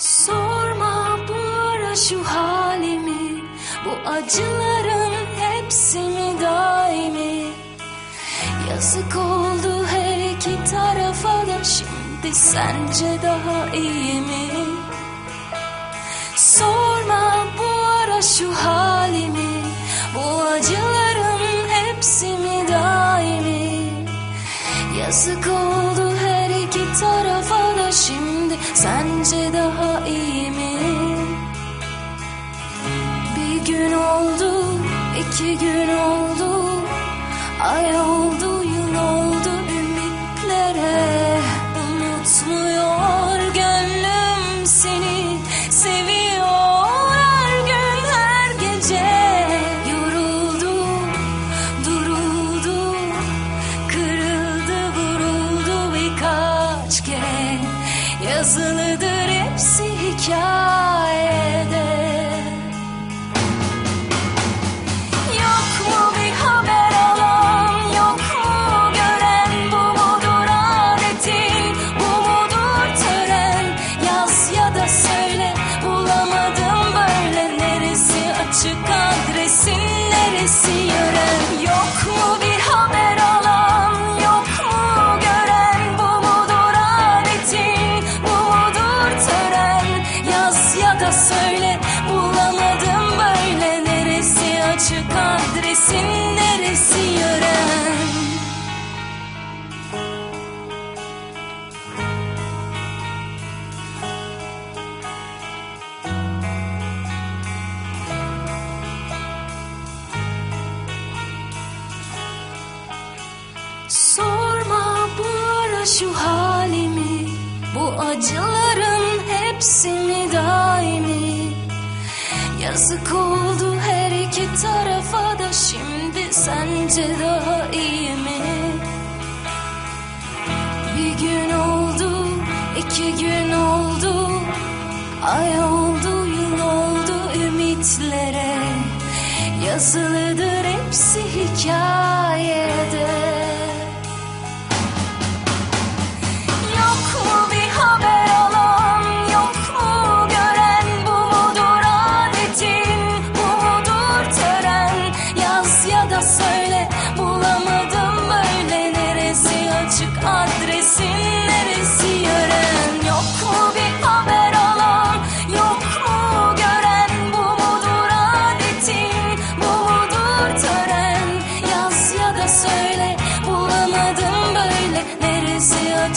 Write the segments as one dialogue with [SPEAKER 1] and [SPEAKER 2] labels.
[SPEAKER 1] Sorma bu ara şu halimi Bu acıların hepsi mi daimi Yazık oldu her iki tarafa da Şimdi sence daha iyi mi? Sorma bu ara şu halimi iki gün oldu Ay oldu, yıl oldu ümitlere. Unutmuyor gönlüm seni Seviyor her gün her gece. Yoruldu, duruldu Kırıldı, vuruldu birkaç kere. Yazılıdır hepsi hikayede Sorma bu ara şu halimi. Bu acıların hepsi mi daimi Yazık oldu her iki tarafa da Şimdi sence daha iyi mi? Bir gün oldu, iki gün oldu Ay oldu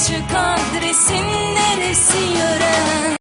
[SPEAKER 1] çık adresin neresi yöre